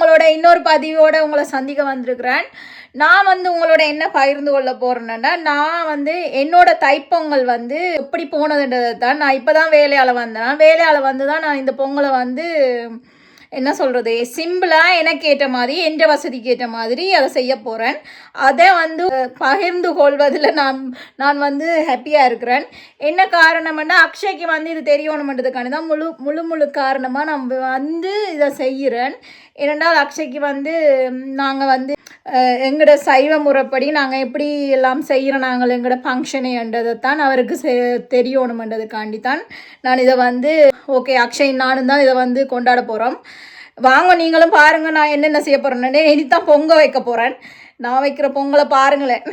உங்களோட இன்னொரு பதிவோட உங்களை சந்திக்க வந்திருக்கிறேன். நான் வந்து உங்களோட என்ன பகிர்ந்து கொள்ள போகிறேன்னா நான் வந்து என்னோட தைப்பொங்கல் வந்து எப்படி போனதுன்றதை தான் நான் இப்போ தான் வேலையால் வந்தேன். வேலையால் வந்து தான் நான் இந்த பொங்கலை வந்து என்ன சொல்கிறது சிம்பிளாக எனக்கு ஏற்ற மாதிரி என்ற வசதிக்கு ஏற்ற மாதிரி அதை செய்ய போகிறேன் அதை வந்து பகிர்ந்து கொள்வதில் நான் நான் வந்து ஹாப்பியாக இருக்கிறேன். என்ன காரணம்னா அக்ஷய்க்கு வந்து இது தெரியணுமன்றதுக்கான தான் முழு முழு முழு காரணமாக நம்ம வந்து இதை செய்கிறேன். ஏனென்றால் அக்ஷய்க்கு வந்து நாங்கள் வந்து எங்களோட சைவ முறைப்படி நாங்கள் எப்படி எல்லாம் செய்கிறோம் நாங்கள் எங்களோட ஃபங்க்ஷனுன்றதை தான் அவருக்கு செ தெரியணுமென்றதுக்காண்டி தான் நான் இதை வந்து ஓகே அக்ஷய் நானும் தான் இதை வந்து கொண்டாட போகிறோம் வாங்க நீங்களும் பாருங்கள் நான் என்னென்ன செய்ய போகிறேன்னு இனித்தான் பொங்கல் பொங்க வைக்க போகிறேன் நான் வைக்கிற பொங்கலை பாருங்களேன்.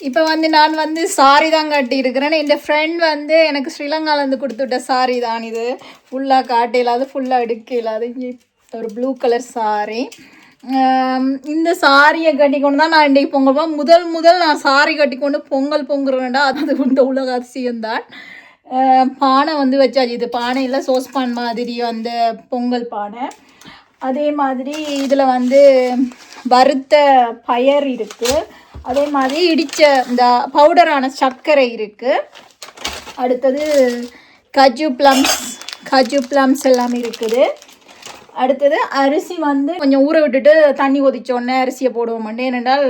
இப்போ வந்து நான் வந்து சாரி தான் கட்டியிருக்கிறேன். என் ஃப்ரெண்ட் வந்து எனக்கு ஸ்ரீலங்காலேருந்து கொடுத்துட்ட சாரி தான் இது. ஃபுல்லாக காட்டையில் அது ஃபுல்லாக எடுக்கையில் இல்லாது இங்கே ஒரு ப்ளூ கலர் சாரி இந்த சாரியை கட்டிக்கொண்டு தான் நான் இன்றைக்கு பொங்கல் முதல் முதல் நான் சாரி கட்டிக்கொண்டு பொங்கல் பொங்குறேன்டா. அது இந்த உலக அதிசயம்தான் பானை வந்து வச்சாச்சு. இது பானையில் சோஸ்பான் மாதிரி அந்த பொங்கல் பானை. அதே மாதிரி இதில் வந்து வறுத்த பயர் இருக்குது அதே மாதிரி இடித்த இந்த பவுடரான சர்க்கரை இருக்குது அடுத்தது கஜு ப்ளம்ஸ் கஜு ப்ளம்ஸ் எல்லாம் இருக்குது. அடுத்தது அரிசி வந்து கொஞ்சம் ஊற விட்டுட்டு தண்ணி கொதிச்ச உடனே அரிசியை போடுவோம் மண்டு. ஏனென்றால்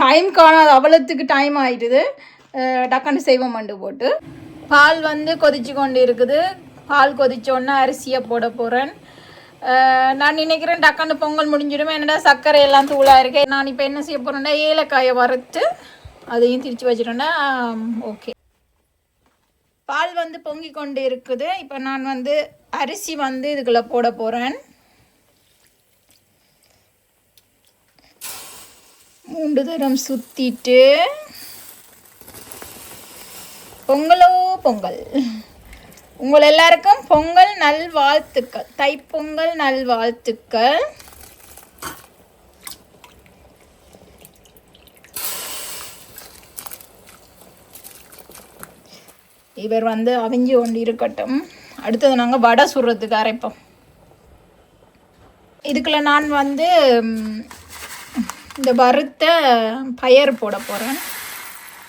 டைம் காணாத அவ்வளோத்துக்கு டைம் ஆயிட்டுது. டக்குன்னு செய்வோம் மண்டு போட்டு. பால் வந்து கொதிச்சு கொண்டு இருக்குது. பால் கொதிச்ச உடனே அரிசியை போட போகிறேன் நான் நினைக்கிறேன் டக்குன்னு பொங்கல் முடிஞ்சிடும். என்னடா சர்க்கரை எல்லாம் தூளாக இருக்கு. நான் இப்போ என்ன செய்ய போகிறேன்னா ஏலக்காயை வறுத்து அதையும் திரிச்சு வச்சிட்டோன்னா ஓகே பால் வந்து பொங்கி கொண்டு இருக்குது. இப்போ நான் வந்து அரிசி வந்து இதுக்குள்ளே போட போகிறேன் மூன்று தரம் சுத்திட்டு. பொங்கலோ பொங்கல். உங்கள் எல்லாருக்கும் பொங்கல் நல்வாழ்த்துக்கள். தைப்பொங்கல் நல்வாழ்த்துக்கள். இவர் வந்து அவிஞ்சு கொண்டு இருக்கட்டும். அடுத்தது நாங்கள் வடை சுடுறதுக்கு அரைப்போம். இதுக்குள்ள நான் வந்து இந்த வறுத்த பயறு போட போகிறேன்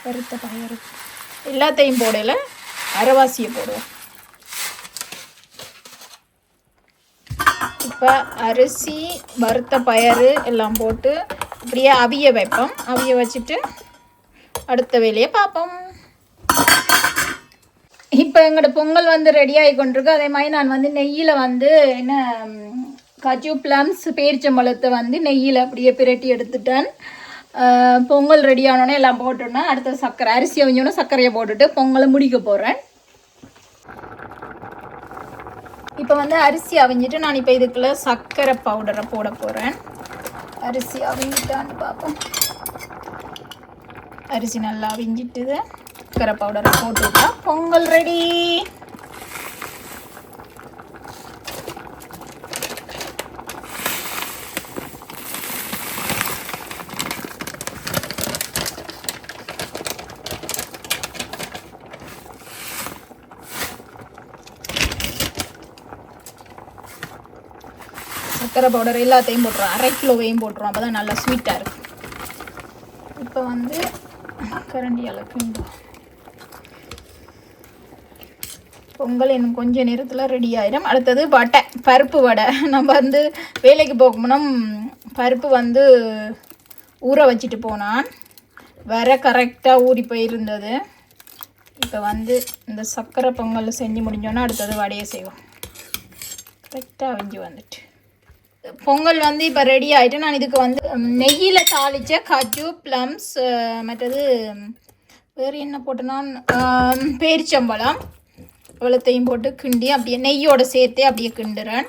வறுத்த பயறு. எல்லாத்தையும் போடல. அரைவாசியை போடுவோம் இப்போ அரிசி வறுத்த பயறு எல்லாம் போட்டு இப்படியே அவிய வைப்போம். அவிய வச்சுட்டு அடுத்த வேலையை பார்ப்போம். இப்போ எங்களோட பொங்கல் வந்து ரெடி ஆகி கொண்டிருக்கு. அதே மாதிரி நான் வந்து நெய்யில் வந்து என்ன காஜு ப்ளம்ஸ் பேரிச்சம்பழத்தை வந்து நெய்யில் அப்படியே பிரட்டி எடுத்துட்டேன். பொங்கல் ரெடி ஆனோடனே எல்லாம் போட்டோன்னா அடுத்த சர்க்கரை அரிசி அவிஞ்சோன்னே சர்க்கரையை போட்டுட்டு பொங்கலை முடிக்க போகிறேன் இப்போ வந்து அரிசி அவிஞ்சிட்டு நான் இப்போ இதுக்குள்ளே சர்க்கரை பவுடரை போட போகிறேன் அரிசி அவிஞ்சிட்டான்னு பார்ப்போம். அரிசி நல்லா அவிஞ்சிட்டுது. சர்க்கரை பவுடரை போட்டுவிட்டா பொங்கல் ரெடி சர்க்கரை பவுடர் எல்லாத்தையும் போட்டுருவோம் அரை கிலோவையும் போட்டுருவோம் அப்போ தான் நல்லா ஸ்வீட்டாக இருக்கும். இப்போ வந்து கரண்டி கிண்டும் பொங்கல் இன்னும் கொஞ்ச நேரத்தில் ரெடி ஆயிடும் அடுத்தது வடை பருப்பு வடை. நம்ம வந்து வேலைக்கு போகணும்னா பருப்பு வந்து ஊற வச்சுட்டு போனான். வர கரெக்டாக ஊறி போயிருந்தது. இப்போ வந்து இந்த சர்க்கரை பொங்கல் செஞ்சு முடிஞ்சோன்னா அடுத்தது வடையை செய்வோம். கரெக்டாக அவிஞ்சு வந்துட்டு. பொங்கல் வந்து இப்போ ரெடி ஆகிட்டு நான் இதுக்கு வந்து நெய்யில் தாளித்த காஜு ப்ளம்ஸ் மற்றது வேறு என்ன போட்டேன்னா பேரிச்சம்பழம் இவ்வளோத்தையும் போட்டு கிண்டி அப்படியே நெய்யோட சேர்த்தே அப்படியே கிண்டுறேன்.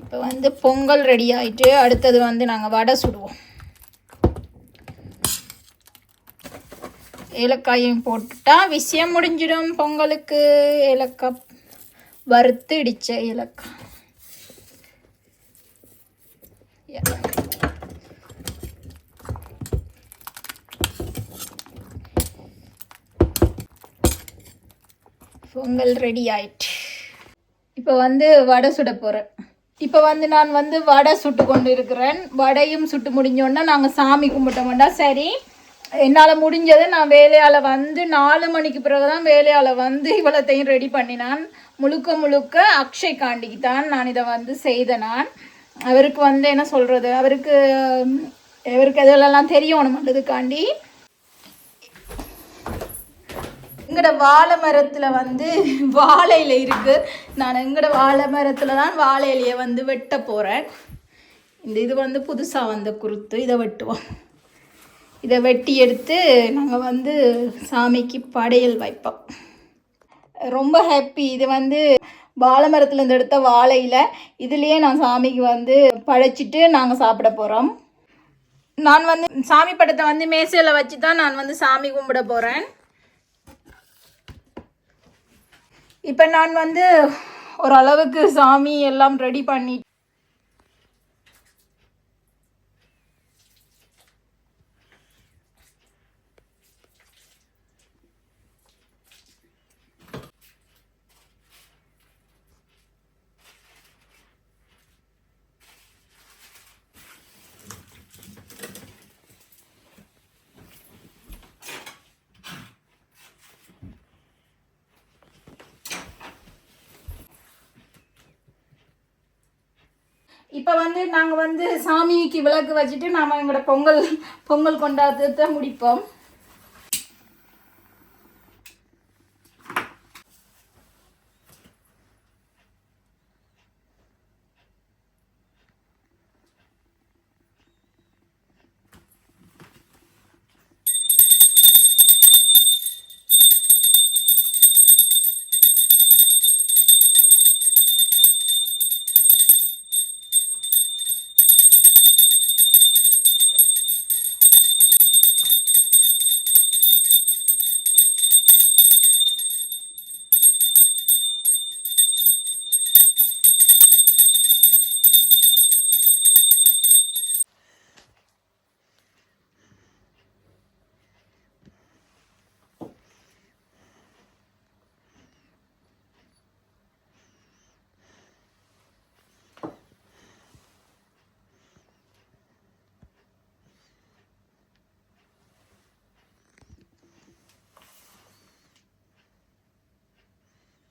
இப்போ வந்து பொங்கல் ரெடி ஆகிட்டு அடுத்தது வந்து நாங்கள் வடை சுடுவோம். ஏலக்காயும் போட்டுட்டா விஷயம் முடிஞ்சிடும் பொங்கலுக்கு. ஏலக்காய் வறுத்து இடித்த ஏலக்காய். Yeah. பொங்கல் ரெடி ஆயிட்டு. இப்போ வந்து வடை சுட போகிறேன் இப்போ வந்து நான் வந்து வடை சுட்டு கொண்டு இருக்கிறேன் வடையும் சுட்டு முடிஞ்சோன்னா நாங்கள் சாமி கும்பிட்டோம்டா சரி என்னால் முடிஞ்சதை நான் வேலையால் வந்து நாலு மணிக்கு பிறகு தான் வேலையால் வந்து இவ்வளோத்தையும் ரெடி பண்ணினான். முழுக்க முழுக்க அக்ஷய் காண்டிக்கு தான் நான் இதை வந்து செய்த நான். அவருக்கு வந்து என்ன சொல்கிறது அவருக்கு அவருக்கு இதெல்லாம் தெரியணுமன்றதுக்காண்டி எங்கட வாழை மரத்தில் வந்து வாழை இலை இருக்குது நான் எங்கட வாழை மரத்தில் தான் வாழை இலையை வந்து வெட்ட போகிறேன் இந்த இது வந்து புதுசாக வந்த குருத்து. இதை வெட்டுவோம். இதை வெட்டி எடுத்து நாங்கள் வந்து சாமிக்கு படையல் வைப்போம். ரொம்ப ஹாப்பி இது வந்து வாழை மரத்துலேருந்து எடுத்த வாழையில். இதுலேயே நான் சாமிக்கு வந்து படைச்சிட்டு நாங்கள் சாப்பிட போகிறோம் நான் வந்து சாமி படத்தை வந்து மேசையில் வச்சு தான் நான் வந்து சாமி கும்பிட போகிறேன் இப்போ நான் வந்து ஓரளவுக்கு சாமி எல்லாம் ரெடி பண்ணி இப்போ வந்து நாங்கள் வந்து சாமிக்கு விளக்கு வச்சுட்டு நாம் எங்களோட பொங்கல் பொங்கல் கொண்டாட்டத்தை முடிப்போம்.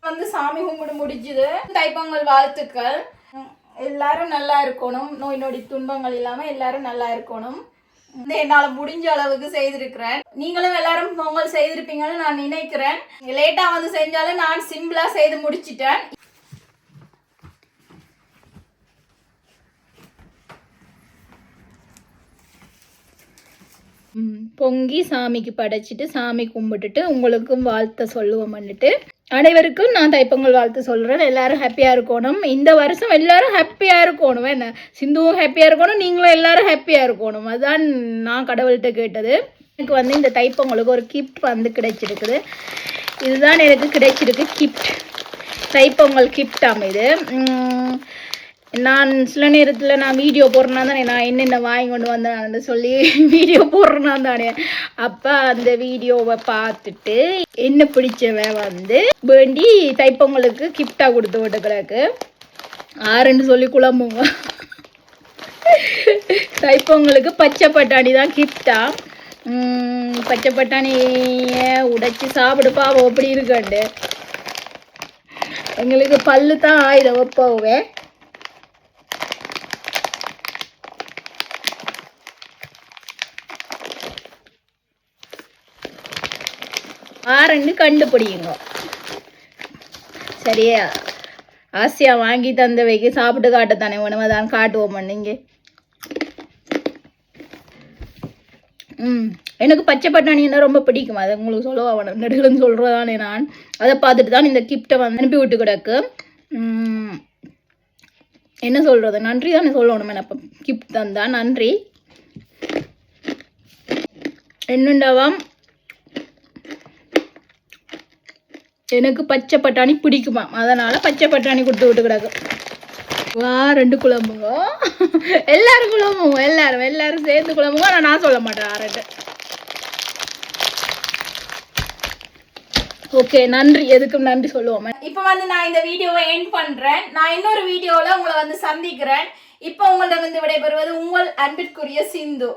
வந்து சாமி கும்பிடு முடிஞ்சுது. தைப்பொங்கல் வாழ்த்துக்கள். எல்லாரும் நல்லா இருக்கணும். நோய் நொடி துன்பங்கள் இல்லாமல் எல்லாரும் நல்லா இருக்கணும். என்னால் முடிஞ்ச அளவுக்கு செய்திருக்கிறேன். நீங்களும் எல்லாரும் பொங்கல் செய்திருப்பீங்கன்னு நான் நினைக்கிறேன். லேட்டாக வந்து செஞ்சாலும் நான் சிம்பிளாக செய்து முடிச்சிட்டேன். ம், பொங்கி சாமிக்கு படைச்சிட்டு சாமி கும்பிட்டுட்டு உங்களுக்கும் வாழ்த்த சொல்லுவோம் வந்துட்டு அனைவருக்கும் நான் தைப்பொங்கல் வாழ்த்து சொல்கிறேன் எல்லாரும் ஹாப்பியாக இருக்கணும். இந்த வருஷம் எல்லாரும் ஹாப்பியாக இருக்கணும். என்ன? சிந்துவும் ஹாப்பியாக இருக்கணும். நீங்களும் எல்லாரும் ஹாப்பியாக இருக்கணும். அதுதான் நான் கடவுள்கிட்ட கேட்டது. எனக்கு வந்து இந்த தைப்பொங்கலுக்கு ஒரு கிஃப்ட் வந்து கிடைச்சிருக்குது. இதுதான் எனக்கு கிடைச்சிருக்கு கிஃப்ட் தைப்பொங்கல் கிஃப்டாம் இது. நான் சில நேரத்தில் நான் வீடியோ போடுறேன்னா தானே நான் என்னென்ன வாங்கி கொண்டு வந்தேன்னு சொல்லி வீடியோ போடுறேன்னா தானே அப்போ அந்த வீடியோவை பார்த்துட்டு என்ன பிடிச்சவன் வந்து வேண்டி தைப்பொங்கலுக்கு கிஃப்டாக கொடுத்து விட்டுக்கிறாக்கு ஆறுன்னு சொல்லி குழம்புங்க. தைப்பொங்கலுக்கு பச்சை பட்டாணி தான் கிஃப்டா பச்சை பட்டாணியை உடைச்சி சாப்பிடுப்பா பாவம் அப்படி இருக்காண்டு. எங்களுக்கு பல்லு தான் ஆயுதம் வைப்பவே ஆறுன்னு கண்டுபிடிங்க. சரியா? ஆசையாக வாங்கி தந்தவைக்கு சாப்பிட்டு காட்டத்தானே உணவை தான் காட்டுவோம் நீங்க? ம் எனக்கு பச்சை பட்டாணின்னா ரொம்ப பிடிக்கும். அதை உங்களுக்கு சொல்லுவா வேணும் நெடுகளும் சொல்கிறதானே நான். அதை பார்த்துட்டு தான் இந்த கிஃப்ட்டை வந்து அனுப்பி விட்டு கிடக்கு. என்ன சொல்கிறது நன்றி தானே சொல்லணும். எனக்கு கிஃப்ட் தந்தா நன்றி. என்னண்டாவாம் எனக்கு பச்சை பட்டாணி பிடிக்குமா? அதனால் பச்சை பட்டாணி கொடுத்து விட்டு கிடக்கு. வா ரெண்டு குழம்புங்க. எல்லாரும் குழம்புங்க எல்லாரும் எல்லாரும் சேர்ந்து குழம்புங்க. ஆனால் நான் சொல்ல மாட்டேன் ரெண்டு. ஓகே நன்றி. எதுக்கும் நன்றி சொல்லுவோம். இப்போ வந்து நான் இந்த வீடியோவை எண்ட் பண்றேன். நான் இன்னொரு வீடியோவில் உங்களை வந்து சந்திக்கிறேன். இப்போ உங்கள்ட்ட வந்து விடைபெறுவது உங்கள் அன்பிற்குரிய சிந்து.